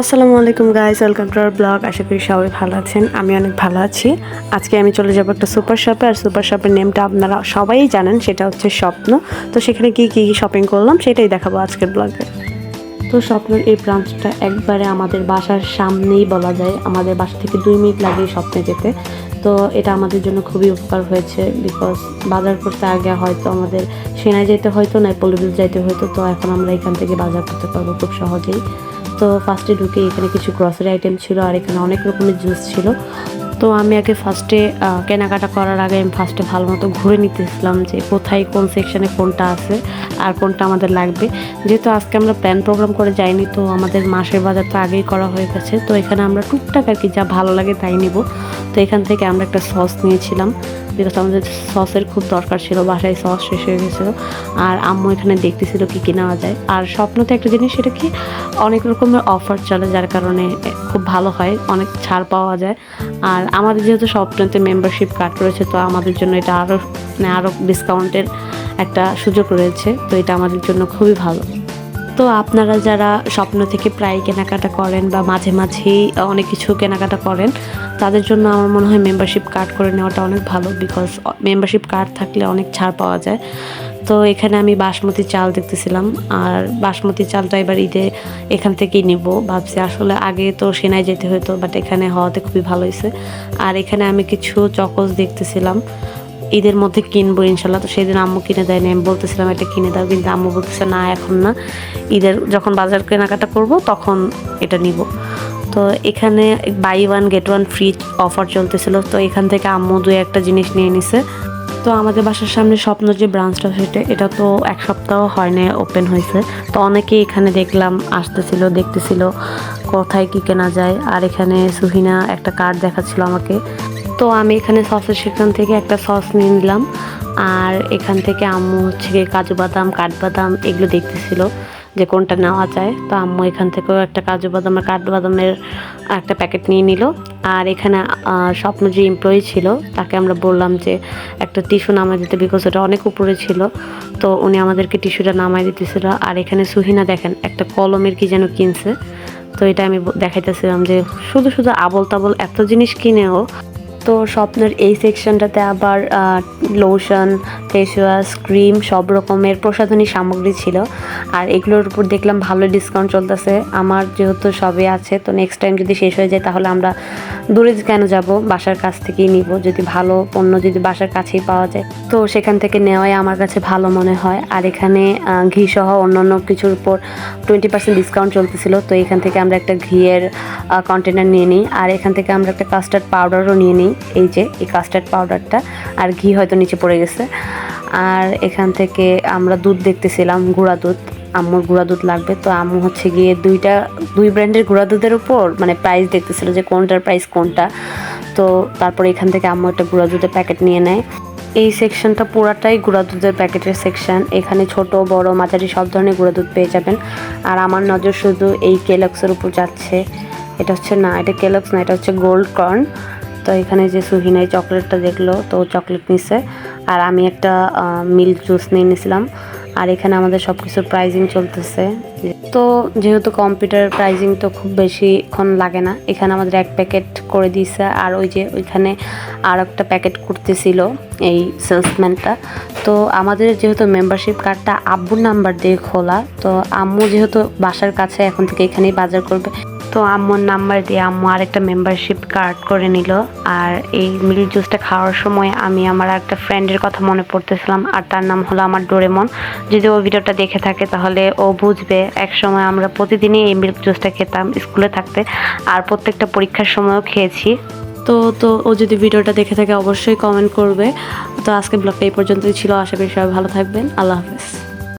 আসসালামু আলাইকুম guys welcome to our blog আশা করি সবাই ভালো আছেন, আমি অনেক ভালো আছি। আজকে আমি চলে যাব একটা সুপার শপে আর সুপার শপের নেমটা আপনারা সবাই জানেন, সেটা হচ্ছে স্বপ্ন। তো সেখানে কি কি শপিং করলাম, সেটাই দেখাবো আজকের ব্লগে তো স্বপ্নের এই ব্রাঞ্চটা একবারে আমাদের বাসার সামনেই বলা যায়, আমাদের বাসা থেকে দুই মিনিট লাগে স্বপ্নে যেতে। তো এটা আমাদের জন্য খুবই উপকার হয়েছে বিকজ বাজার করতে আগে হয়তো আমাদের সেনায় যেতে হয়তো না পল্লবীল যাইতে হয়তো, তো এখন আমরা এখান থেকে বাজার করতে পারব খুব সহজেই। তো ফার্স্টে ঢুকে এখানে কিছু গ্রসারি আইটেম ছিল আর এখানে অনেক রকমের জুস ছিল। তো আমি আগে ফার্স্টে কেনাকাটা করার আগে আমি ফার্স্টে ভালো মতো ঘুরে নিতেছিলাম যে কোথায় কোন সেকশানে কোনটা আছে আর কোনটা আমাদের লাগবে। যেহেতু আজকে আমরা প্ল্যান প্রোগ্রাম করে যাইনি, তো আমাদের মাসের বাজার তো আগেই করা হয়ে গেছে। তো এখানে আমরা টুকটাক আর কি যা ভালো লাগে তাই নিব। তো এখান থেকে আমরা একটা সস নিয়েছিলাম বিকজ আমাদের সসের খুব দরকার ছিল, বাসায় সস শেষ হয়ে গেছিল। আর আম্মু এখানে দেখতেছিল কি কি নেওয়া যায়। আর স্বপ্নতে একটা জিনিস, সেটা কি, অনেক রকমের অফার চলে, যার কারণে খুব ভালো হয়, অনেক ছাড় পাওয়া যায়। আর আমাদের যেহেতু স্বপ্নতে মেম্বারশিপ কার্ড রয়েছে, তো আমাদের জন্য এটা আরও মানে আরও ডিসকাউন্টের একটা সুযোগ রয়েছে, তো এটা আমাদের জন্য খুবই ভালো। তো আপনারা যারা স্বপ্ন থেকে প্রায় কেনাকাটা করেন বা মাঝে মাঝেই অনেক কিছু কেনাকাটা করেন, তাদের জন্য আমার মনে হয় মেম্বারশিপ কার্ড করে নেওয়াটা অনেক ভালো বিকজ মেম্বারশিপ কার্ড থাকলে অনেক ছাড় পাওয়া যায়। তো এখানে আমি বাসমতি চাল দেখতেছিলাম আর বাসমতি চালটা এবার ঈদে এখান থেকেই নিব। ভাবছি আসলে আগে তো সেনায় যেতে হতো বাট এখানে হওয়াতে খুবই ভালো হয়েছে আর এখানে আমি কিছু চকোস দেখতেছিলাম। ঈদের মধ্যে কিনবো ইনশাল্লাহ। তো সেদিন আম্মু কিনে দেয়নি। আমি বলতেছিলাম, এটা কিনে দাও। কিন্তু আম্মু বলতেছে, না, এখন না। ঈদের যখন বাজার কেনাকাটা করব, তখন এটা নিব। তো এখানে buy one get one free offer চলতেছিল। তো এখান থেকে আম্মু দু একটা জিনিস নিয়ে নিছে। তো আমাদের বাসার সামনে স্বপ্ন যে ব্রাঞ্চটা সেটা এটা তো এক সপ্তাহ হয় না ওপেন হয়েছে। তো অনেকেই এখানে দেখলাম, আসতেছিল, দেখতেছিল, কোথায় কি কেনা যায়। আর এখানে সুহিনা একটা কার্ড দেখাচ্ছিল আমাকে। তো আমি এখানে সসের সেখান থেকে একটা সস নিয়ে নিলাম। আর এখান থেকে আম্মু হচ্ছে গিয়ে কাজু বাদাম, কাঠবাদাম এগুলো দেখতেছিল যে কোনটা নেওয়া যায়। তো আম্মু এখান থেকেও একটা কাজু বাদাম আর কাঠবাদামের একটা প্যাকেট নিয়ে নিল। আর এখানে স্বপ্ন যে এমপ্লয়ি ছিল, তাকে আমরা বললাম যে একটা টিস্যু নামাই দিতে বিকজ ওটা অনেক উপরে ছিল। তো উনি আমাদেরকে টিস্যুটা নামাই দিতেছিল। আর এখানে সুহিনা দেখেন, একটা কলমের কি যেন কিনছে। তো এটা আমি দেখাইতেছিলাম যে শুধু শুধু আবল তাবল এত জিনিস কিনেও তো স্বপ্নের এই সেকশনটাতে আবার লোশন ফেস ওয়াশ ক্রিম সব রকমের প্রসাধনী সামগ্রী ছিল। আর এগুলোর উপর দেখলাম ভালো ডিসকাউন্ট চলতেছে। আমার যেহেতু সবে আছে, তো নেক্সট টাইম যদি শেষ হয়ে যায় তাহলে আমরা দূরে কেন যাব? বাসার কাছ থেকেই নিব। যদি ভালো পণ্য যদি বাসার কাছেই পাওয়া যায়। তো সেখান থেকে নেওয়াই আমার কাছে ভালো মনে হয়। আর এখানে ঘি সহ অন্যান্য কিছুর উপর টোয়েন্টি পার্সেন্ট ডিসকাউন্ট চলতেছিল। তো এখান থেকে আমরা একটা ঘিয়ের কন্টেনার নিয়ে নিই। আর এখান থেকে আমরা একটা কাস্টার্ড পাউডারও নিয়ে নিই। এই যে, এই কাস্টার্ড পাউডারটা আর ঘি হয়তো নিচে পড়ে গেছে। আর এখান থেকে আমরা দুধ দেখতেছিলাম, গুঁড়া দুধ। আম্মুর গুঁড়া দুধ লাগবে। তো আম্মু হচ্ছে গিয়ে দুইটা, দুই ব্র্যান্ডের গুঁড়া দুধের উপর মানে প্রাইস দেখতেছিল যে কোনটার প্রাইস কোনটা। তো তারপরে এখান থেকে আম্মু একটা গুঁড়া দুধের প্যাকেট নিয়ে নেয়। এই সেকশনটা পুরাটাই গুঁড়া দুধের প্যাকেটের সেকশন এখানে ছোট, বড়, মাঝারি সব ধরনের গুঁড়া দুধ পেয়ে যাবেন। আর আমার নজর শুধু এই কেলক্সের উপর যাচ্ছে। এটা হচ্ছে না, এটা কেলক্স না, এটা হচ্ছে গোল্ড কর্ন তো এখানে যে সুহিনাই চকলেটটা দেখল, তো চকলেট নিছে। আর আমি একটা মিল্ক জুস নিয়ে নিয়েছিলাম আর এখানে আমাদের সব কিছুর প্রাইজিং চলতেছে। তো যেহেতু কম্পিউটার প্রাইজিং তো খুব বেশিক্ষণ লাগে না, এখানে আমাদের এক প্যাকেট করে দিয়েছে। আর ওই যে ওইখানে আর একটা প্যাকেট করতেছিল, এই সেলসম্যানটা। তো আমাদের যেহেতু মেম্বারশিপ কার্ডটা আব্বুর নাম্বার দিয়ে খোলা, তো আম্মু যেহেতু বাসার কাছে এখন থেকে এখানেই বাজার করবে। তো আম্মুর নাম্বার দিয়ে আম্মু আরেকটা মেম্বারশিপ কার্ড করে নিল। আর এই মিল্ক জুসটা খাওয়ার সময় আমি আমার একটা ফ্রেন্ডের কথা মনে পড়তেছিলাম, আর তার নাম হলো আমার ডোরেমন। যদি ও ভিডিওটা দেখে থাকে তাহলে ও বুঝবে এক সময় আমরা প্রতিদিনই এই মিল্ক জুসটা খেতাম স্কুলে থাকতে, আর প্রত্যেকটা পরীক্ষার সময়ও খেয়েছি। তো তো ও যদি ভিডিওটা দেখে থাকে অবশ্যই কমেন্ট করবে। তো আজকে ব্লগটা এই পর্যন্তই ছিল, আশা করি সবাই ভালো থাকবেন। আল্লাহ হাফেজ।